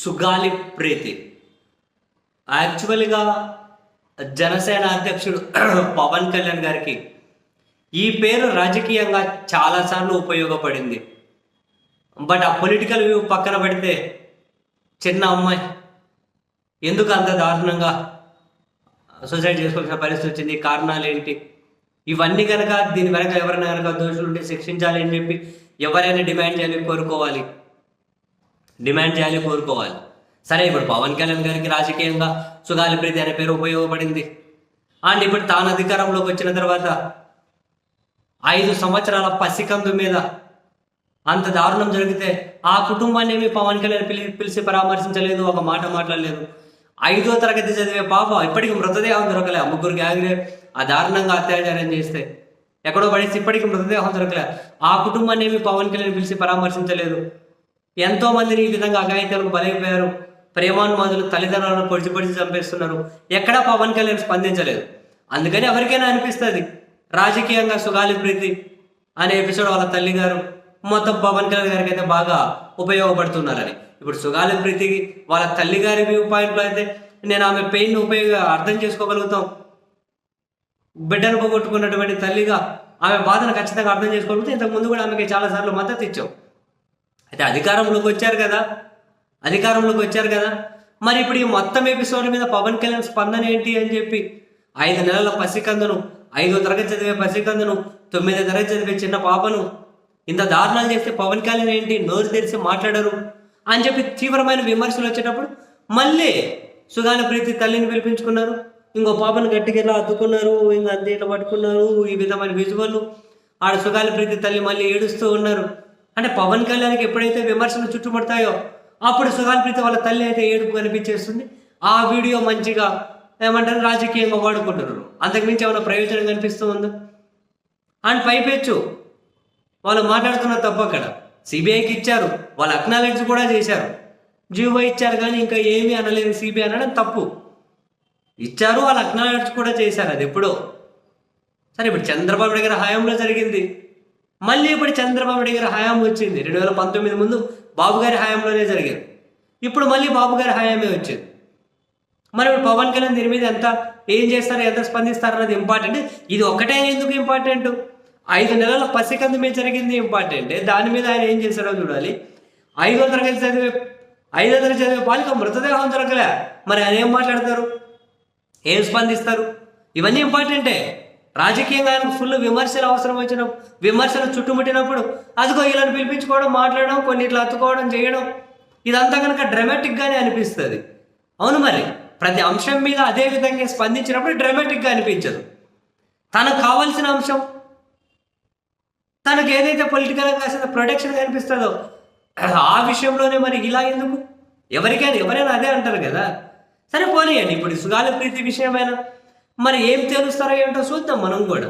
సుగాలి ప్రీతి. యాక్చువల్గా జనసేన అధ్యక్షుడు పవన్ కళ్యాణ్ గారికి ఈ పేరు రాజకీయంగా చాలాసార్లు ఉపయోగపడింది. బట్ ఆ పొలిటికల్ వ్యూ పక్కన పెడితే చిన్న అమ్మాయి. ఎందుకు అంత దారుణంగా సూసైడ్ చేసుకోవాల్సిన పరిస్థితి వచ్చింది? కారణాలు ఏంటి? ఇవన్నీ కనుక దీని వెనక ఎవరైనా కనుక దోషులు ఉంటే శిక్షించాలి అని చెప్పి ఎవరైనా డిమాండ్ చేయాలి కోరుకోవాలి. డిమాండ్ చేయాలి కోరుకోవాలి. సరే ఇప్పుడు పవన్ కళ్యాణ్ గారికి రాజకీయంగా సుగాలి ప్రీతి అనే పేరు ఉపయోగపడింది. అండ్ ఇప్పుడు తాను అధికారంలోకి వచ్చిన తర్వాత ఐదు సంవత్సరాల పసికందు మీద అంత దారుణం జరిగితే ఆ కుటుంబాన్ని ఏమి పవన్ కళ్యాణ్ పిలి పిలిచి పరామర్శించలేదు ఒక మాట మాట్లాడలేదు. ఐదో తరగతి చదివే పాప ఇప్పటికి మృతదేహం దొరకలే. ముగ్గురికి ముగ్గురు ఆ దారుణంగా అత్యాచారం చేస్తే ఎక్కడో పడేసి ఇప్పటికి మృతదేహం దొరకలే. ఆ కుటుంబాన్ని ఏమి పవన్ కళ్యాణ్ పిలిచి పరామర్శించలేదు. ఎంతో మందిని ఈ విధంగా అఘాయిత్యాలకు బలైపోయారు. ప్రేమానుమాదులు తల్లిదండ్రులను పొడిచి పొడిచి చంపేస్తున్నారు. ఎక్కడా పవన్ కళ్యాణ్ స్పందించలేదు. అందుకని ఎవరికైనా అనిపిస్తుంది రాజకీయంగా సుగాలి ప్రీతి అనే ఎపిసోడ్ వాళ్ళ తల్లి గారు మొత్తం పవన్ కళ్యాణ్ గారికి అయితే బాగా ఉపయోగపడుతున్నారని. ఇప్పుడు సుగాలి ప్రీతికి వాళ్ళ తల్లి గారి వ్యూ పాయింట్లో అయితే నేను ఆమె పెయిన్ ఉపయోగ అర్థం చేసుకోగలుగుతాం. బిడ్డను పోగొట్టుకున్నటువంటి తల్లిగా ఆమె బాధను ఖచ్చితంగా అర్థం చేసుకోగలిగితే ఇంతకు ముందు కూడా ఆమెకి చాలాసార్లు మద్దతు ఇచ్చాం. అయితే అధికారంలోకి వచ్చారు కదా? అధికారంలోకి వచ్చారు కదా? మరి ఇప్పుడు ఈ మొత్తం ఎపిసోడ్ మీద పవన్ కళ్యాణ్ స్పందన ఏంటి అని చెప్పి ఐదు నెలల పసికందును ఐదో తరగతి చదివే పసికందును తొమ్మిదో తరగతి చదివే చిన్న పాపను ఇంత దారుణాలు చేస్తే పవన్ కళ్యాణ్ ఏంటి నోరు తెరిచి మాట్లాడరు అని చెప్పి తీవ్రమైన విమర్శలు వచ్చేటప్పుడు మళ్ళీ సుగాన ప్రీతి తల్లిని పిలిపించుకున్నారు. ఇంకో పాపను గట్టిగా ఇలా అద్దుకున్నారు ఇంకా అంతే ఇట్లా పట్టుకున్నారు ఈ విధమైన విజువల్ ఆడ సుగాలి ప్రీతి తల్లి మళ్ళీ ఏడుస్తూ ఉన్నారు. అంటే పవన్ కళ్యాణ్కి ఎప్పుడైతే విమర్శలు చుట్టుముడతాయో అప్పుడు సుగాలి వాళ్ళ తల్లి అయితే ఏడుపు కనిపించేస్తుంది. ఆ వీడియో మంచిగా ఏమంటారు రాజకీయంగా వాడుకుంటున్నారు. అంతకుమించి ఏమైనా ప్రయోజనం కనిపిస్తూ ఉందా? అండ్ పైపెచ్చు. వాళ్ళు మాట్లాడుతున్న తప్పు అక్కడ. సిబిఐకి ఇచ్చారు. వాళ్ళు అక్నాలెడ్జ్ కూడా చేశారు. జీవో ఇచ్చారు కానీ ఇంకా ఏమీ అనలేదు సిబిఐ అనడం తప్పు. ఇచ్చారు వాళ్ళు అక్నాలెడ్జ్ కూడా చేశారు. అది ఎప్పుడో. సరే ఇప్పుడు చంద్రబాబు దగ్గర హయాంలో జరిగింది. మళ్ళీ ఇప్పుడు చంద్రబాబు దగ్గర హయాం వచ్చింది. రెండు వేల పంతొమ్మిది ముందు బాబు గారి హయాంలోనే జరిగింది. ఇప్పుడు మళ్ళీ బాబు గారి హయామే వచ్చింది. మరి ఇప్పుడు పవన్ కళ్యాణ్ దీని మీద ఎంత ఏం చేస్తారు ఎంత స్పందిస్తారు అన్నది ఇంపార్టెంట్ ఇది ఒకటే ఎందుకు ఇంపార్టెంట్ ఐదు నెలల పసికందు మీద జరిగింది ఇంపార్టెంట్ దాని మీద ఆయన ఏం చేశారో చూడాలి. ఐదో తరగతి చదివే ఐదో తరగతి చదివే బాలిక మృతదేహం దొరకలే. మరి ఆయన ఏం మాట్లాడతారు? ఏం స్పందిస్తారు? ఇవన్నీ ఇంపార్టెంటే రాజకీయంగా ఆయనకు ఫుల్ విమర్శలు అవసరం వచ్చిన విమర్శలు చుట్టుముట్టినప్పుడు అదిగో వీళ్ళని పిలిపించుకోవడం మాట్లాడడం కొన్ని ఇట్లా అత్తుకోవడం చేయడం ఇదంతా కనుక డ్రామాటిక్గానే అనిపిస్తుంది. అవును మరి? ప్రతి అంశం మీద అదే విధంగా స్పందించినప్పుడు డ్రామాటిక్గా అనిపించదు. తనకు కావాల్సిన అంశం తనకు ఏదైతే పొలిటికల్గా కాసిన ప్రొటెక్షన్ కనిపిస్తుందో ఆ విషయంలోనే మరి ఇలా ఎందుకు? ఎవరికైనా ఎవరైనా అదే అంటారు కదా. సరే పోనీయండి ఇప్పుడు సుగాల ప్రీతి విషయమైనా మరి ఏం తెలుస్తారో ఏంటో చూద్దాం మనం కూడా.